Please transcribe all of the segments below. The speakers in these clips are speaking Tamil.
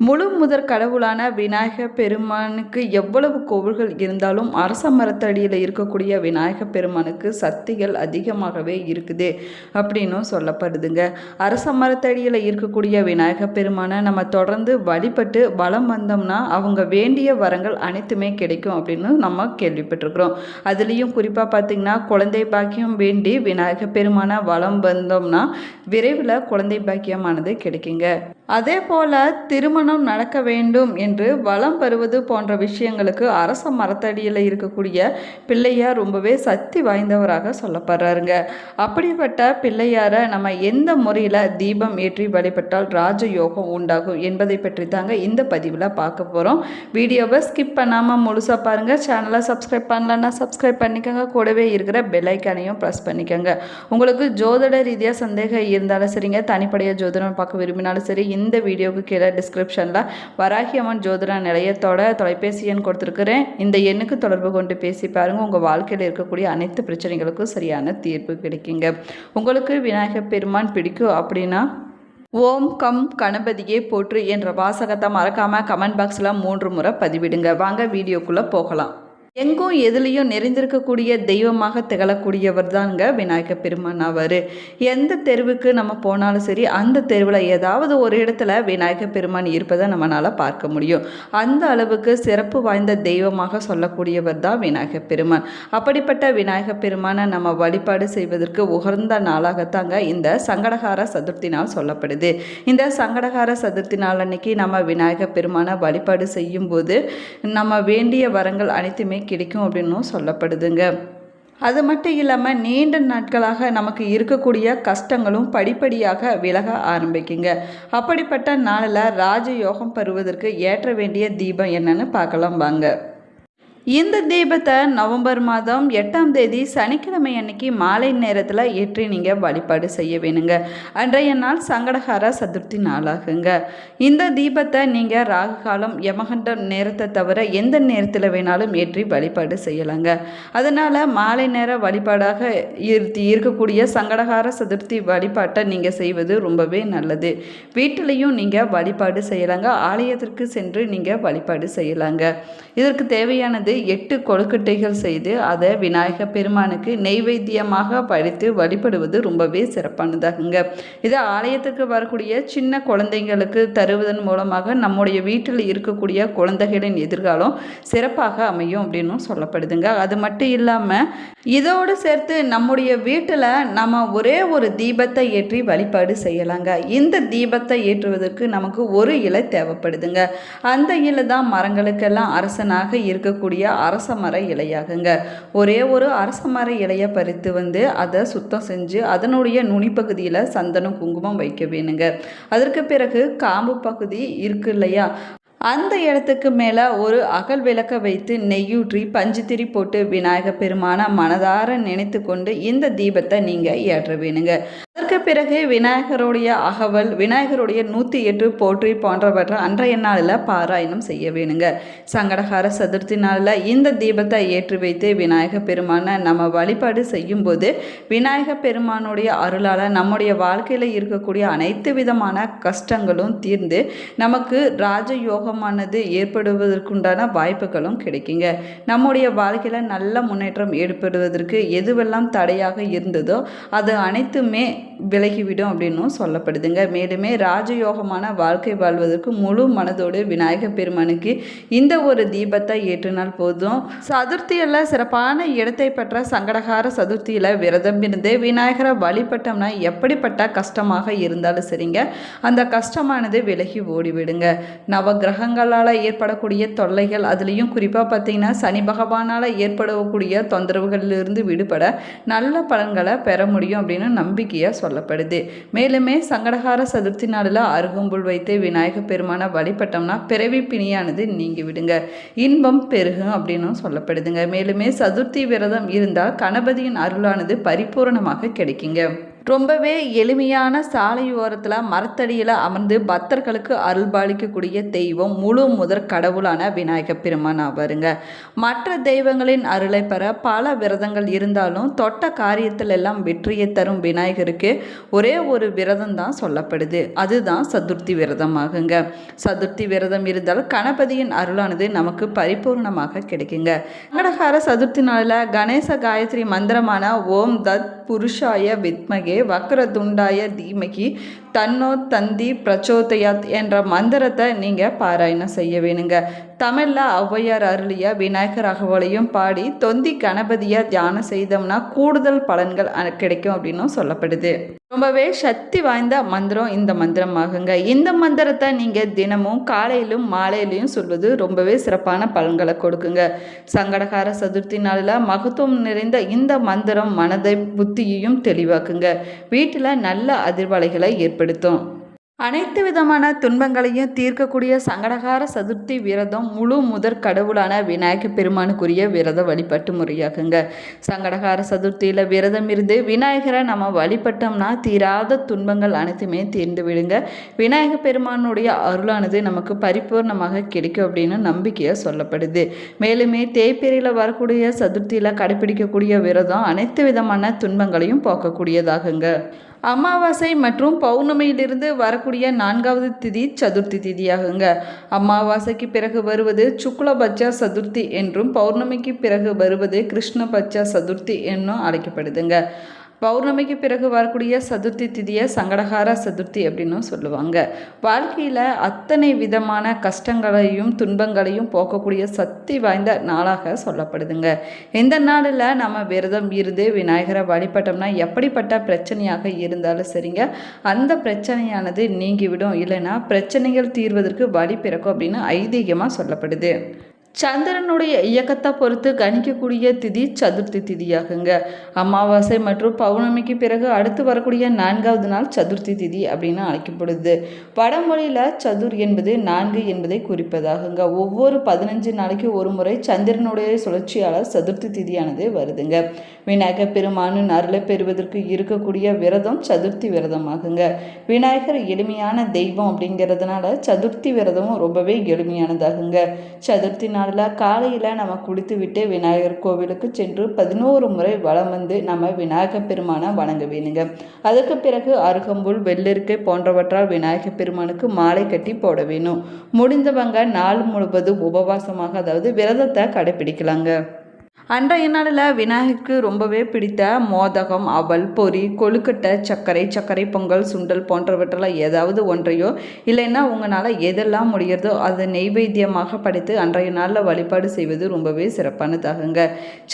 முழு முதற் கடவுளான விநாயக பெருமானுக்கு எவ்வளவு கோவில்கள் இருந்தாலும் அரச மரத்தடியில் இருக்கக்கூடிய விநாயக பெருமானுக்கு சக்திகள் அதிகமாகவே இருக்குது அப்படின்னும் சொல்லப்படுதுங்க. அரச மரத்தடியில் இருக்கக்கூடிய விநாயக பெருமானை நம்ம தொடர்ந்து வழிபட்டு வலம் வந்தோம்னா அவங்க வேண்டிய வரங்கள் அனைத்துமே கிடைக்கும் அப்படின்னு நம்ம கேள்விப்பட்டிருக்கிறோம். அதுலேயும் குறிப்பாக பார்த்திங்கன்னா குழந்தை பாக்கியம் வேண்டி விநாயக பெருமானை வலம் வந்தோம்னா விரைவில் குழந்தை பாக்கியமானது கிடைக்குங்க. அதே போல் திருமணம் நடக்க வேண்டும் என்று வளம் வருவது போன்ற விஷயங்களுக்கு அரச மரத்தடியில் இருக்கக்கூடிய பிள்ளையார் ரொம்பவே சக்தி வாய்ந்தவராக சொல்லப்படுறாருங்க. அப்படிப்பட்ட பிள்ளையாரை நம்ம எந்த முறையில் தீபம் ஏற்றி வழிபட்டால் ராஜயோகம் உண்டாகும் என்பதை பற்றி தாங்க இந்த பதிவில் பார்க்க போகிறோம் வீடியோவை ஸ்கிப் பண்ணாமல் முழுசாக பாருங்கள் சேனலை சப்ஸ்கிரைப் பண்ணலன்னா சப்ஸ்கிரைப் பண்ணிக்கோங்க. கூடவே இருக்கிற பெல்லைக்கானையும் ப்ரெஸ் பண்ணிக்கோங்க. உங்களுக்கு ஜோதிட ரீதியாக சந்தேகம் இருந்தாலும் சரிங்க. தனிப்படையாக ஜோதிடம் பார்க்க விரும்பினாலும் சரி இந்த வீடியோவுக்கு கீழே டிஸ்கிரிப்ஷனில் வராகி அம்மன் ஜோதிட நிலையத்தோட தொலைபேசி எண் கொடுத்துருக்குறேன். இந்த எண்ணுக்கு தொடர்பு கொண்டு பேசி பாருங்கள் உங்கள் வாழ்க்கையில் இருக்கக்கூடிய அனைத்து பிரச்சனைகளுக்கும் சரியான தீர்ப்பு கிடைக்குங்க. உங்களுக்கு விநாயகர் பெருமான் பிடிக்கும் அப்படின்னா ஓம் கம் கணபதியே போற்று என்ற வாசகத்தை மறக்காமல் கமெண்ட் பாக்ஸில் மூன்று முறை பதிவிடுங்க. வாங்க வீடியோக்குள்ளே போகலாம். எங்கும் எதுலேயும் நிறைந்திருக்கக்கூடிய தெய்வமாக திகழக்கூடியவர் தாங்க விநாயக பெருமான் அவர் எந்த தெருவுக்கு நம்ம போனாலும் சரி அந்த தெருவில் ஏதாவது ஒரு இடத்துல விநாயக பெருமான் இருப்பதை நம்மளால் பார்க்க முடியும். அந்த அளவுக்கு சிறப்பு வாய்ந்த தெய்வமாக சொல்லக்கூடியவர் தான் விநாயக பெருமான். அப்படிப்பட்ட விநாயக பெருமானை நம்ம வழிபாடு செய்வதற்கு உகர்ந்த நாளாகத்தாங்க இந்த சங்கடகார சதுர்த்தி நாள் சொல்லப்படுது. இந்த சங்கடகார சதுர்த்தி நாள் அன்னைக்கு நம்ம விநாயக பெருமானை வழிபாடு செய்யும்போது நம்ம வேண்டிய வரங்கள் அனைத்துமே கிடைக்கும் அப்படின்னும் சொல்லப்படுதுங்க. அது மட்டும் இல்லாமல் நீண்ட நாட்களாக நமக்கு இருக்கக்கூடிய கஷ்டங்களும் படிப்படியாக விலக ஆரம்பிக்குங்க. அப்படிப்பட்ட நாளில் ராஜயோகம் பெறுவதற்கு ஏற்ற வேண்டிய தீபம் என்னன்னு பார்க்கலாம் வாங்க. இந்த தீபத்தை நவம்பர் மாதம் எட்டாம் தேதி சனிக்கிழமை அன்னைக்கு மாலை நேரத்தில் ஏற்றி நீங்கள் வழிபாடு செய்ய வேணுங்க. அன்றைய நாள் சங்கடஹார சதுர்த்தி நாளாகுங்க. இந்த தீபத்தை நீங்கள் ராகு காலம் யமகண்டம் நேரத்தை தவிர எந்த நேரத்தில் வேணாலும் ஏற்றி வழிபாடு செய்யலாங்க. அதனால் மாலை நேர வழிபாடாக இருக்கக்கூடிய சங்கடஹார சதுர்த்தி வழிபாட்டை நீங்கள் செய்வது ரொம்பவே நல்லது. வீட்டிலையும் நீங்கள் வழிபாடு செய்யலாங்க. ஆலயத்திற்கு சென்று நீங்கள் வழிபாடு செய்யலாங்க. இதற்கு தேவையானது எட்டு கொழுக்கட்டைகள் செய்து அதை விநாயக பெருமானுக்கு நெய்வேத்தியமாக படைத்து வழிபடுவது ரொம்பவே சிறப்பானதாகுங்க. இது ஆலயத்துக்கு வரக்கூடிய சின்ன குழந்தைங்களுக்கு தருவதன் மூலமாக நம்முடைய வீட்டில் இருக்கக்கூடிய குழந்தைகளின் எதிர்காலம் சிறப்பாக அமையும் அப்படின்னு சொல்லப்படுதுங்க. அது மட்டும் இல்லாமல் இதோடு சேர்த்து நம்முடைய வீட்டில் நம்ம ஒரே ஒரு தீபத்தை ஏற்றி வழிபாடு செய்யலாங்க. இந்த தீபத்தை ஏற்றுவதற்கு நமக்கு ஒரு இலை தேவைப்படுதுங்க. அந்த இலை தான் மரங்களுக்கெல்லாம் அரசனாக இருக்கக்கூடிய அரச மர இலையாகுங்க. ஒரே ஒரு அரச மர இலையை பறித்து வந்து அதை சுத்தம் செஞ்சு அதனுடைய நுனிப்பகுதியில் சந்தனம் குங்குமம் வைக்க வேணுங்க. அதற்கு பிறகு காம்பு பகுதி இருக்கு இல்லையா? அந்த இடத்துக்கு மேலே ஒரு அகல் விளக்க வைத்து நெய்யூற்றி பஞ்சுத்திரி போட்டு விநாயகப் பெருமான மனதார நினைத்து கொண்டு இந்த தீபத்தை நீங்கள் ஏற்ற வேணுங்க. அதற்கு பிறகு விநாயகருடைய அகவல் விநாயகருடைய நூற்றி எட்டு போற்றி போன்றவற்றை அன்றைய நாளில் பாராயணம் செய்ய வேணுங்க. சங்கடகார சதுர்த்தி நாளில் இந்த தீபத்தை ஏற்றி வைத்து விநாயக பெருமானை நம்ம வழிபாடு செய்யும்போது விநாயக பெருமானுடைய அருளால் நம்முடைய வாழ்க்கையில் இருக்கக்கூடிய அனைத்து விதமான கஷ்டங்களும் தீர்ந்து நமக்கு ராஜயோகமானது ஏற்படுவதற்குண்டான வாய்ப்புகளும் கிடைக்குங்க. நம்முடைய வாழ்க்கையில் நல்ல முன்னேற்றம் ஏற்படுவதற்கு எதுவெல்லாம் தடையாக இருந்ததோ அது அனைத்துமே விலகிவிடும் அப்படின்னும் சொல்லப்படுதுங்க. மேலுமே ராஜயோகமான வாழ்க்கை வாழ்வதற்கு முழு மனதோடு விநாயகர் பெருமானுக்கு இந்த ஒரு தீபத்தை ஏற்றினால் போதும். சதுர்த்தியில் சிறப்பான இடத்தை பெற்ற சங்கடகார சதுர்த்தியில் விரதம் இருந்து விநாயகரை வழிபட்டோம்னா எப்படிப்பட்ட கஷ்டமாக இருந்தாலும் சரிங்க. அந்த கஷ்டமானது விலகி ஓடிவிடுங்க. நவ கிரகங்களால் ஏற்படக்கூடிய தொல்லைகள் அதுலேயும் குறிப்பாக பார்த்தீங்கன்னா சனி பகவானால் ஏற்படக்கூடிய தொந்தரவுகளிலிருந்து விடுபட நல்ல பலன்களை பெற முடியும் அப்படின்னு நம்பிக்கையாக சொல்லப்படுது. மேலுமே சங்கடகார சதுர்த்தி நாளில் அருகும்புல் வைத்து விநாயக பெருமான வழிபட்டோம்னா பிறவி பிணியானது நீங்கி விடுங்க இன்பம் பெருகும் அப்படின்னும் சொல்லப்படுதுங்க. மேலுமே சதுர்த்தி விரதம் இருந்தால் கணபதியின் அருளானது பரிபூரணமாக கிடைக்குங்க. ரொம்பவே எளிமையான சாலையோரத்தில் மரத்தடியில் அமர்ந்து பக்தர்களுக்கு அருள்பாலிக்கக்கூடிய தெய்வம் முழு முதற் கடவுளான விநாயகப் பெருமான் ஆவாருங்க. மற்ற தெய்வங்களின் அருளை பெற பல விரதங்கள் இருந்தாலும் தொட்ட காரியத்தில் எல்லாம் வெற்றியை தரும் விநாயகருக்கு ஒரே ஒரு விரதம் தான் சொல்லப்படுது. அதுதான் சதுர்த்தி விரதம் ஆகுங்க சதுர்த்தி விரதம் இருந்தால் கணபதியின் அருளானது நமக்கு பரிபூர்ணமாக கிடைக்குங்க. சங்கடகார சதுர்த்தி நாளில் கணேச காயத்ரி மந்திரமான ஓம் தத் புருஷாய வித்மகே வக்ரதுண்டாய தீமகி தன்னோ தந்தி பிரச்சோதயாத் என்ற மந்திரத்தை நீங்கள் பாராயணம் செய்ய வேணுங்க. தமிழில் ஔவையார் அருளிய விநாயகர் அகவலையும் பாடி தொந்தி கணபதியாக தியானம் செய்தோம்னா கூடுதல் பலன்கள் அ- கிடைக்கும் அப்படின்னும் சொல்லப்படுது. ரொம்பவே சக்தி வாய்ந்த மந்திரம் இந்த மந்திரமாகுங்க. இந்த மந்திரத்தை நீங்கள் தினமும் காலையிலும் மாலையிலையும் சொல்வது ரொம்பவே சிறப்பான பலன்களை கொடுக்குங்க. சங்கடகார சதுர்த்தி நாளில் மகத்துவம் நிறைந்த இந்த மந்திரம் மனதை புத்தியையும் தெளிவாக்குங்க. வீட்டில் நல்ல அதிர்வலைகளை ஏற்படுத்தும். அனைத்து விதமான துன்பங்களையும் தீர்க்கக்கூடிய சங்கடகார சதுர்த்தி விரதம் முழு முதற் கடவுளான விநாயக பெருமானுக்குரிய விரத வழிபாட்டு முறையாகுங்க. சங்கடகார சதுர்த்தியில் விரதம் இருந்து விநாயகரை நம்ம வழிபட்டோம்னா தீராத துன்பங்கள் அனைத்துமே தீர்ந்து விடுங்க. விநாயக பெருமானுடைய அருளானது நமக்கு பரிபூர்ணமாக கிடைக்கும் அப்படின்னு நம்பிக்கையாக சொல்லப்படுது. மேலுமே தேய்பிரையில் வரக்கூடிய சதுர்த்தியில் கடைபிடிக்கக்கூடிய விரதம் அனைத்து விதமான துன்பங்களையும் போக்கக்கூடியதாகுங்க. அமாவாசை மற்றும் பௌர்ணமியிலிருந்து வரக்கூடிய நான்காவது திதி சதுர்த்தி திதியாகுங்க. அமாவாசைக்கு பிறகு வருவது சுக்லபட்ச சதுர்த்தி என்றும் பௌர்ணமிக்கு பிறகு வருவது கிருஷ்ணபட்ச சதுர்த்தி என்னும் அழைக்கப்படுதுங்க. பௌர்ணமிக்கு பிறகு வரக்கூடிய சதுர்த்தி திதியை சங்கடகார சதுர்த்தி அப்படின்னும் சொல்லுவாங்க. வாழ்க்கையில் அத்தனை விதமான கஷ்டங்களையும் துன்பங்களையும் போக்கக்கூடிய சக்தி வாய்ந்த நாளாக சொல்லப்படுதுங்க. இந்த நாளில் நம்ம விரதம் இருந்து விநாயகரை வழிபட்டோம்னா எப்படிப்பட்ட பிரச்சனையாக இருந்தாலும் சரிங்க. அந்த பிரச்சனையானது நீங்கிவிடும். இல்லைன்னா பிரச்சனைகள் தீர்வதற்கு வழி பிறக்கும் அப்படின்னு ஐதீகமாக சொல்லப்படுது. சந்திரனுடைய இயக்கத்தை பொறுத்து கணிக்கக்கூடிய திதி சதுர்த்தி திதியாகுங்க. அமாவாசை மற்றும் பௌர்ணமிக்கு பிறகு அடுத்து வரக்கூடிய நான்காவது நாள் சதுர்த்தி திதி அப்படின்னு அழைக்கப்படுது. வடமொழியில் சதுர் என்பது நான்கு என்பதை குறிப்பதாகுங்க. ஒவ்வொரு பதினஞ்சு நாளைக்கு ஒரு முறை சந்திரனுடைய சுழற்சியால் சதுர்த்தி திதியானது வருதுங்க. விநாயகர் பெருமானின் அருளை பெறுவதற்கு இருக்கக்கூடிய விரதம் சதுர்த்தி விரதமாகுங்க. விநாயகர் எளிமையான தெய்வம் அப்படிங்கிறதுனால சதுர்த்தி விரதமும் ரொம்பவே எளிமையானதாகுங்க. சதுர்த்தி நாளில் காலையில் நம்ம குளித்துவிட்டு விநாயகர் கோவிலுக்கு சென்று பதினோரு முறை வலம் வந்து நம்ம விநாயகர் பெருமானை வணங்க வேணுங்க அதுக்கு பிறகு அருகம்புல் வெள்ளிருக்கை போன்றவற்றால் விநாயகர் பெருமானுக்கு மாலை கட்டி போட வேணும் முடிந்தவங்க நாள் முழுவதும் உபவாசமாக அதாவது விரதத்தை கடைபிடிக்கலாங்க அன்றைய நாளில் விநாயகருக்கு ரொம்பவே பிடித்த மோதகம் அவல் பொறி கொழுக்கட்டை சர்க்கரை சர்க்கரை பொங்கல் சுண்டல் போன்றவற்றெல்லாம் ஏதாவது ஒன்றையோ இல்லைன்னா உங்களால் எதெல்லாம் முடிகிறதோ அதை நெய்வேத்தியமாக படைத்து அன்றைய நாளில் வழிபாடு செய்வது ரொம்பவே சிறப்பானதாகுங்க.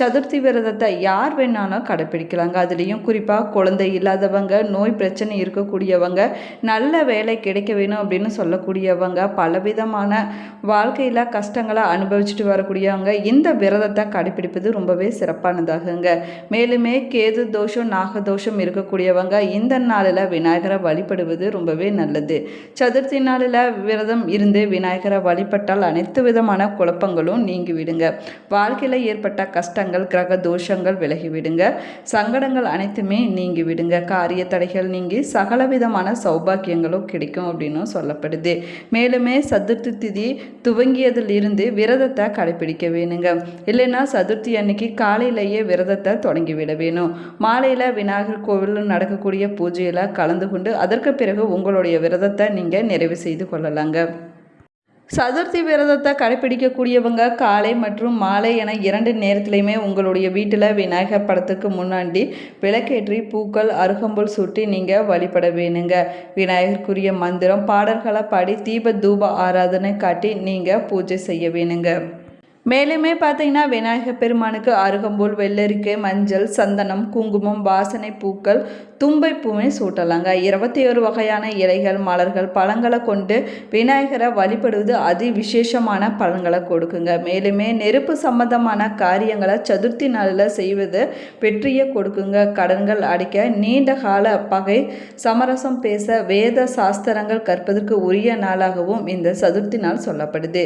சதுர்த்தி விரதத்தை யார் வேணாலும் கடைப்பிடிக்கலாங்க. அதுலேயும் குறிப்பாக குழந்தை இல்லாதவங்க நோய் பிரச்சனை இருக்கக்கூடியவங்க நல்ல வேலை கிடைக்க வேணும் அப்படின்னு சொல்லக்கூடியவங்க பலவிதமான வாழ்க்கையில் கஷ்டங்களை அனுபவிச்சுட்டு வரக்கூடியவங்க இந்த விரதத்தை கடைப்பிடிப்பது ரொம்பவே சிறப்பானதாகுங்க. மேலுமே கேது தோஷம் நாகதோஷம் இருக்கக்கூடியவங்க இந்த நாளில் விநாயகரை வழிபடுவது ரொம்பவே நல்லது. சதுர்த்தி நாளில் விரதம் இருந்து விநாயகரை வழிபட்டால் அனைத்து விதமான குழப்பங்களும் நீங்கிவிடுங்க. வாழ்க்கையில் ஏற்பட்ட கஷ்டங்கள் கிரக தோஷங்கள் விலகி விடுங்க சங்கடங்கள் அனைத்துமே நீங்கி விடுங்க காரிய தடைகள் நீங்கி சகல விதமான சௌபாக்கியங்களும் கிடைக்கும் அப்படின்னு சொல்லப்படுது. மேலுமே சதுர்த்தி திதி துவங்கியதில் இருந்து விரதத்தை கடைபிடிக்க வேணுங்க. இல்லைன்னா சதுர்த்தி அன்னைக்கு காலையிலேயே விரதத்தை தொடங்கிவிட வேணும். மாலையில் விநாயகர் கோவிலில் நடக்கக்கூடிய பூஜையில் கலந்து கொண்டு அதற்கு பிறகு உங்களுடைய விரதத்தை நீங்கள் நிறைவு செய்து கொள்ளலாங்க. சதுர்த்தி விரதத்தை கடைப்பிடிக்கக்கூடியவங்க காலை மற்றும் மாலை என இரண்டு நேரத்திலையுமே உங்களுடைய வீட்டில் விநாயகர் படத்துக்கு முன்னாடி விளக்கேற்றி பூக்கள் அருகம்புல் சுட்டி நீங்கள் வழிபட வேணுங்க. விநாயகருக்குரிய மந்திரம் பாடல்களை பாடி தீப தூப ஆராதனை காட்டி நீங்கள் பூஜை செய்ய வேணுங்க. மேலுமே பார்த்தீங்கன்னா விநாயகர் பெருமானுக்கு அருகம்புல் வெள்ளரிக்கை மஞ்சள் சந்தனம் குங்குமம் வாசனை பூக்கள் தும்பை பூவை சூட்டலாங்க. இருபத்தி ஒரு வகையான இலைகள் மலர்கள் பழங்களை கொண்டு விநாயகரை வழிபடுவது அதி விசேஷமான பலன்களை கொடுக்குங்க. மேலுமே நெருப்பு சம்பந்தமான காரியங்களை சதுர்த்தி நாளில் செய்வது வெற்றியை கொடுக்குங்க. கடன்கள் அடிக்க நீண்ட கால பகை சமரசம் பேச வேத சாஸ்திரங்கள் கற்பதற்கு உரிய நாளாகவும் இந்த சதுர்த்தி நாள் சொல்லப்படுது.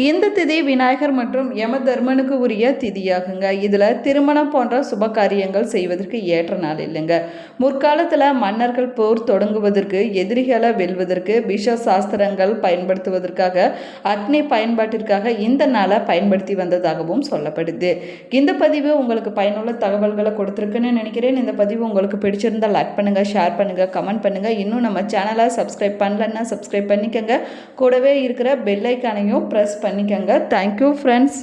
இந்த திதி விநாயகர் மற்றும் யம தர்மனுக்கு உரிய திதியாகுங்க. இதில் திருமணம் போன்ற சுப காரியங்கள் செய்வதற்கு ஏற்ற நாள் இல்லைங்க. முற்காலத்தில் மன்னர்கள் போர் தொடங்குவதற்கு எதிரிகளை வெல்வதற்கு விஷ சாஸ்திரங்கள் பயன்படுத்துவதற்காக அக்னி பயன்பாட்டிற்காக இந்த நாளை பயன்படுத்தி வந்ததாகவும் சொல்லப்படுது. இந்த பதிவு உங்களுக்கு பயனுள்ள தகவல்களை கொடுத்துருக்குன்னு நினைக்கிறேன். இந்த பதிவு உங்களுக்கு பிடிச்சிருந்தால் லைக் பண்ணுங்கள் ஷேர் பண்ணுங்கள் கமெண்ட் பண்ணுங்கள் இன்னும் நம்ம சேனலை சப்ஸ்கிரைப் பண்ணலன்னா சப்ஸ்கிரைப் பண்ணிக்கோங்க. கூடவே இருக்கிற பெல்லைக்கானையும் ப்ரெஸ் பண்ணிக்கோங்க. Thank you friends